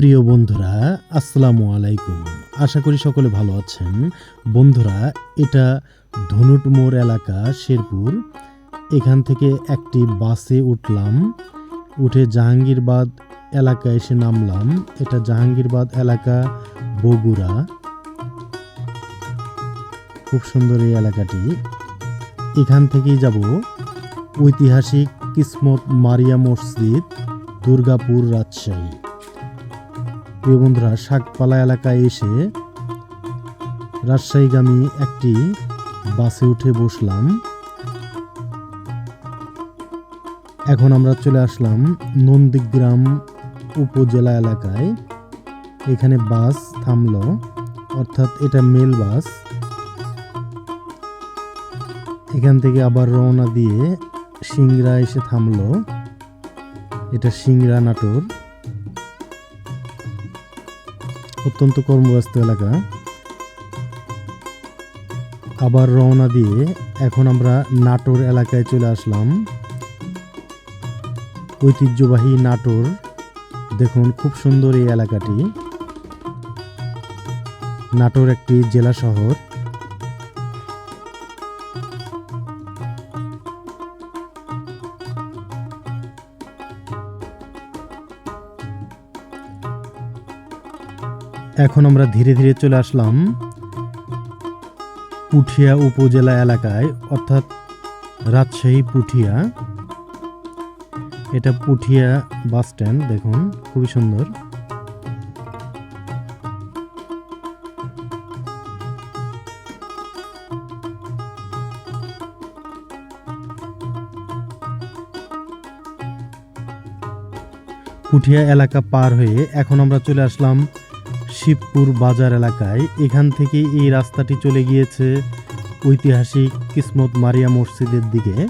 প্রিয় বন্ধুরা, আসসালামু আলাইকুম। আশা করি সকলে ভালো আছেন। বন্ধুরা, এটা ধনুট মোড় এলাকা শেরপুর। এখান থেকে একটি বাসে উঠলাম। উঠে জাহাঙ্গীরবাদ এলাকা এসে নামলাম। এটা জাহাঙ্গীরবাদ এলাকা বগুড়া। খুব সুন্দর এই এলাকাটি। এখান থেকেই যাব। ঐতিহাসিক কিসমত মারিয়া মসজিদ, দুর্গাপুর রাজশাহী। প্রিয় বন্ধুরা, শাকপালা এলাকায় এসে রাজশাহীগামী একটি বাসে উঠে বসলাম। এখন আমরা চলে আসলাম নন্দীগ্রাম উপজেলা এলাকায়। এখানে বাস থামলো, অর্থাৎ এটা মেল বাস। এখান থেকে আবার রওনা দিয়ে সিংরা এসে থামলো। এটা সিংরা নাটোর। অত্যন্ত কর্মব্যস্ত এলাকা। আবার রওনা দিয়ে এখন আমরা নাটোর এলাকায় চলে আসলাম। ঐতিহ্যবাহী নাটোর। দেখুন, খুব সুন্দর এই এলাকাটি। নাটোর একটি জেলা শহর। এখন আমরা ধীরে ধীরে চলে আসলাম পুঠিয়া উপজেলা এলাকায়, অর্থাৎ রাজশাহী পুঠিয়া। এটা পুঠিয়া বাস স্ট্যান্ড, দেখুন, খুবই সুন্দর। পুঠিয়া এলাকা পার হয়ে এখন আমরা চলে আসলাম শিবপুর বাজার এলাকায় এখান থেকে এই রাস্তাটি চলে গিয়েছে ঐতিহাসিক কিসমত মারিয়া মসজিদের দিকে।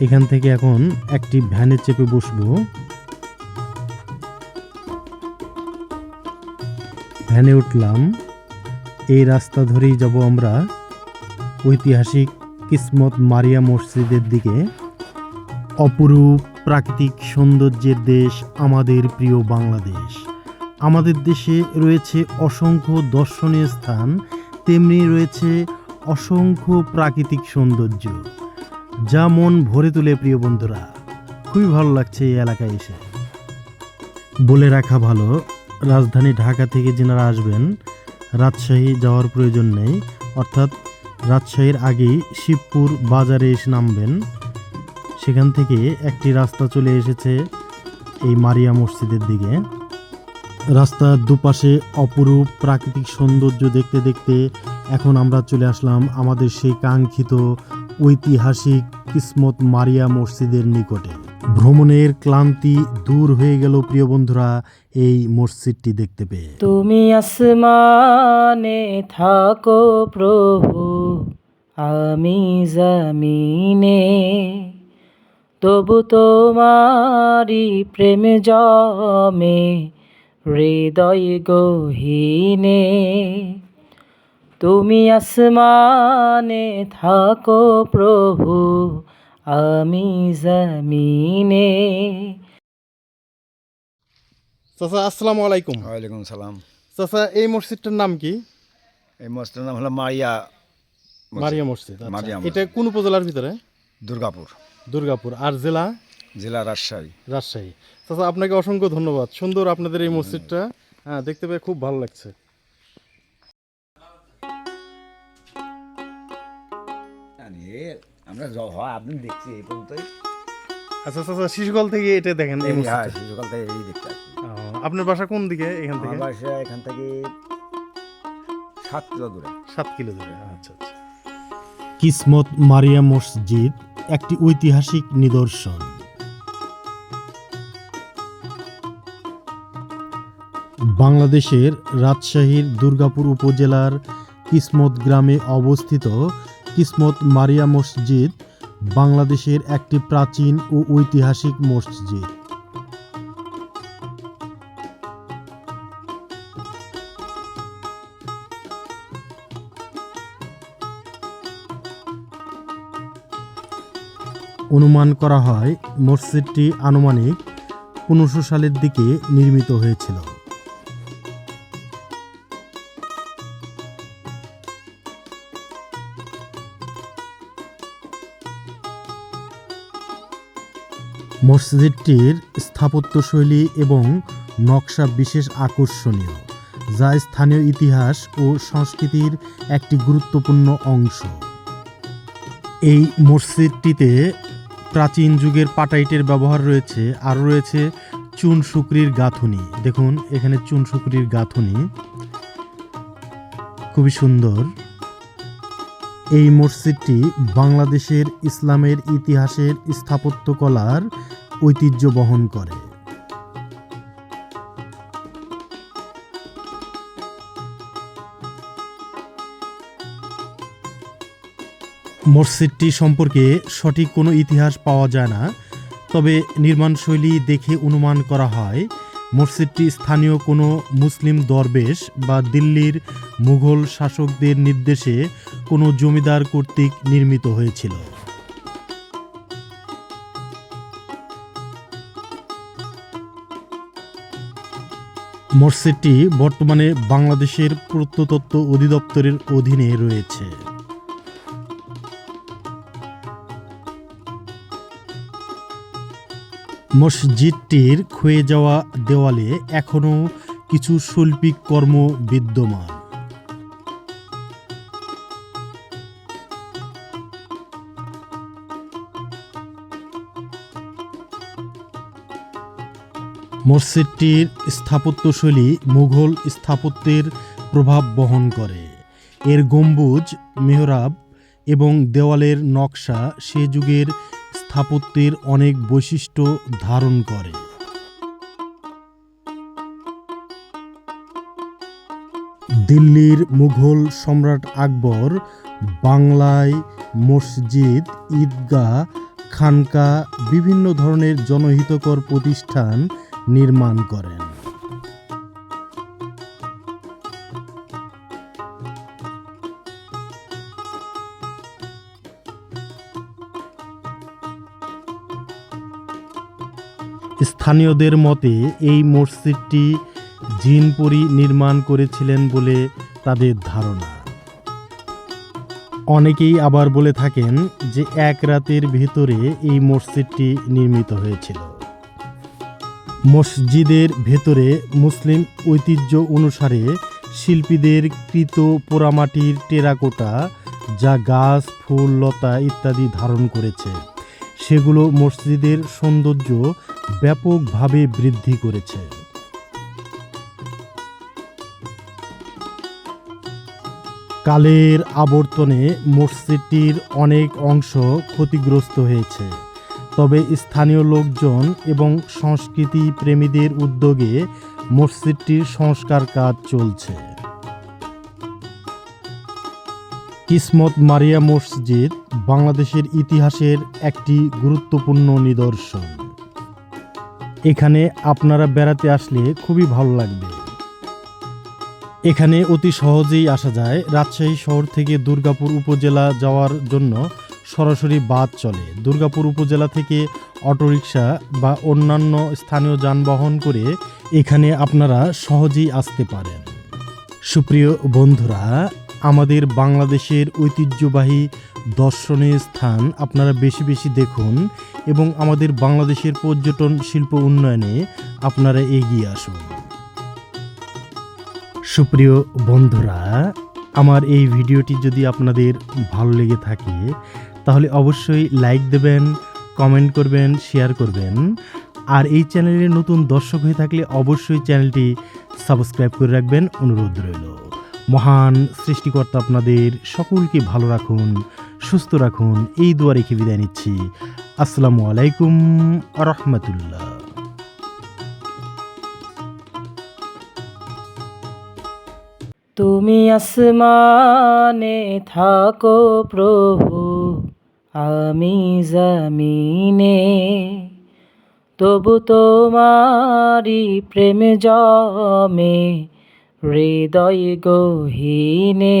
এখান থেকে এখন একটি ভ্যানে চেপে বসবো। ভ্যানে উঠলাম। এই রাস্তা ধরেই যাব আমরা ঐতিহাসিক কিসমত মারিয়া মসজিদের দিকে। অপরূপ প্রাকৃতিক সৌন্দর্যের দেশ আমাদের প্রিয় বাংলাদেশ। আমাদের দেশে রয়েছে অসংখ্য দর্শনীয় স্থান, তেমনি রয়েছে অসংখ্য প্রাকৃতিক সৌন্দর্য, যা মন ভরে তোলে প্রিয় বন্ধুরা। খুবই ভালো লাগছে এই এলাকায় এসে। বলে রাখা ভালো, রাজধানী ঢাকা থেকে যেনারা আসবেন, রাজশাহী যাওয়ার প্রয়োজন নেই, অর্থাৎ রাজশাহীর আগেই শিবপুর বাজারে এসে নামবেন। সেখান থেকে একটি রাস্তা চলে এসেছে এই মারিয়া মসজিদের দিকে। রাস্তার দুপাশে অপরূপ প্রাকৃতিক সৌন্দর্য দেখতে দেখতে এখন আমরা চলে আসলাম আমাদের সেই কাঙ্ক্ষিত ঐতিহাসিক কিসমত মারিয়া মসজিদের নিকটে। ভ্রমণের ক্লান্তি দূর হয়ে গেল প্রিয় বন্ধুরা, এই মসজিদটি দেখতে পেয়ে। তুমি আসমানে থাকো প্রভু, আমি জমিনে। তবু তোমারি প্রেম জমে হৃদয় গহীনে তুমি আসমানে থাকো প্রভু আমি জমিনে। চাচা আসসালামু আলাইকুম। ওয়ালাইকুম সালাম। চাচা এই মসজিদটার নাম কি? এই মসজিদের নাম হলো মারিয়া মসজিদ। মারিয়া মসজিদ আচ্ছা। মারিয়া এটা কোন উপজেলার ভিতরে? দুর্গাপুর। দুর্গাপুর। আর জেলা? জেলা রাজশাহী। রাজশাহী। চাচা আপনাকে অসংখ্য ধন্যবাদ। সুন্দর আপনাদের এই মসজিদটা। হ্যাঁ দেখতে পেয়ে খুব ভালো লাগছে। আমরা আপনি দেখছি এই পর্যন্তই। আচ্ছা শিশুকাল থেকে এটা দেখেন এই হ্যাঁ শিশুকাল থেকে এই দেখতে আসছি আপনার বাসা কোন দিকে এখান থেকে? বাসা এখান থেকে সাত কিলো দূরে। সাত কিলো দূরে আচ্ছা আচ্ছা। কিসমত মারিয়া মসজিদ একটি ঐতিহাসিক নিদর্শন। বাংলাদেশের রাজশাহীর দুর্গাপুর উপজেলার কিসমত গ্রামে অবস্থিত কিসমত মারিয়া মসজিদ বাংলাদেশের একটি প্রাচীন ও ঐতিহাসিক মসজিদ। অনুমান করা হয় মসজিদটি আনুমানিক পনেরোশো সালের দিকে নির্মিত হয়েছিল। মসজিদটির স্থাপত্যশৈলী এবং নকশা বিশেষ আকর্ষণীয়, যা স্থানীয় ইতিহাস ও সংস্কৃতির একটি গুরুত্বপূর্ণ অংশ। এই মসজিদটিতে প্রাচীন যুগের পাটাইটের ব্যবহার রয়েছে, আর রয়েছে চুন শুকরির গাঁথুনি। দেখুন, এখানে চুন শুকরির গাঁথুনি। খুবই সুন্দর। এই মসজিদটি বাংলাদেশের ইসলামের ইতিহাসের স্থাপত্যকলার ঐতিহ্য বহন করে। মসজিদটি সম্পর্কে সঠিক কোনো ইতিহাস পাওয়া যায় না, তবে নির্মাণশৈলী দেখে অনুমান করা হয় মসজিদটি স্থানীয় কোনো মুসলিম দরবেশ বা দিল্লির মুঘল শাসকদের নির্দেশে কোনো জমিদার কর্তৃক নির্মিত হয়েছিল। মসজিদটি বর্তমানে বাংলাদেশের প্রত্নতত্ত্ব অধিদপ্তরের অধীনে রয়েছে। মসজিদটির ক্ষয়ে যাওয়া দেওয়ালে এখনও কিছু শৈল্পিক কর্ম বিদ্যমান। মসজিদটির স্থাপত্যশৈলী মুঘল স্থাপত্যের প্রভাব বহন করে। এর গম্বুজ, মেহরাব এবং দেওয়ালের নকশা সে যুগের স্থাপত্যের অনেক বৈশিষ্ট্য ধারণ করে। দিল্লির মুঘল সম্রাট আকবর, বাংলায় মসজিদ, ঈদগাহ, খানকা, বিভিন্ন ধরনের জনহিতকর প্রতিষ্ঠান নির্মাণ করেন। স্থানীয়দের মতে, এই মসজিদটি জিনপুরি নির্মাণ করেছিলেন বলে তাদের ধারণা। অনেকেই আবার বলে থাকেন যে, এক রাতের ভেতরে এই মসজিদটি নির্মিত হয়েছিল। মসজিদের ভেতরে মুসলিম ঐতিহ্য অনুসারে শিল্পীদের কৃত পোড়ামাটির টেরাকোটা, যা গাছ, ফুল, লতা ইত্যাদি ধারণ করেছে। সেগুলো মসজিদের সৌন্দর্য ব্যাপকভাবে বৃদ্ধি করেছে। কালের আবর্তনে মসজিদটির অনেক অংশ ক্ষতিগ্রস্ত হয়েছে। তবে স্থানীয় লোকজন এবং সংস্কৃতি প্রেমীদের উদ্যোগে মসজিদটির সংস্কার কাজ চলছে। কিসমত মারিয়া মসজিদ বাংলাদেশের ইতিহাসের একটি গুরুত্বপূর্ণ নিদর্শন। এখানে আপনারা বেড়াতে আসলে খুবই ভালো লাগবে। এখানে অতি সহজেই আসা যায়। রাজশাহী শহর থেকে দুর্গাপুর উপজেলা যাওয়ার জন্য সরাসরি বাস চলে। দুর্গাপুর উপজেলা থেকে অটোরিকশা বা অন্যান্য স্থানীয় যানবাহন করে এখানে আপনারা সহজেই আসতে পারেন। সুপ্রিয় বন্ধুরা, আমাদের বাংলাদেশের ঐতিহ্যবাহী দর্শনীয় স্থান আপনারা বেশি বেশি দেখুন এবং আমাদের বাংলাদেশের পর্যটন শিল্প উন্নয়নে আপনারা এগিয়ে আসুন। সুপ্রিয় বন্ধুরা, আমার এই ভিডিওটি যদি আপনাদের ভালো লেগে থাকে, তাহলে অবশ্যই লাইক দেবেন, কমেন্ট করবেন, শেয়ার করবেন। আর এই চ্যানেলে নতুন দর্শক হয়ে থাকলে অবশ্যই চ্যানেলটি সাবস্ক্রাইব করে রাখবেন। অনুরোধ রইল। মহান সৃষ্টিকর্তা আপনাদের সকলকে ভালো রাখুন সুস্থ রাখুন। এই দোয়া রেখে বিদায় নিচ্ছি। আসসালামু আলাইকুম রহমতুল্লাহ তুমি আসমানে থাকো প্রভু, আমি জমিনে। তবু তোমারি প্রেম জমে, হৃদয় গহীনে।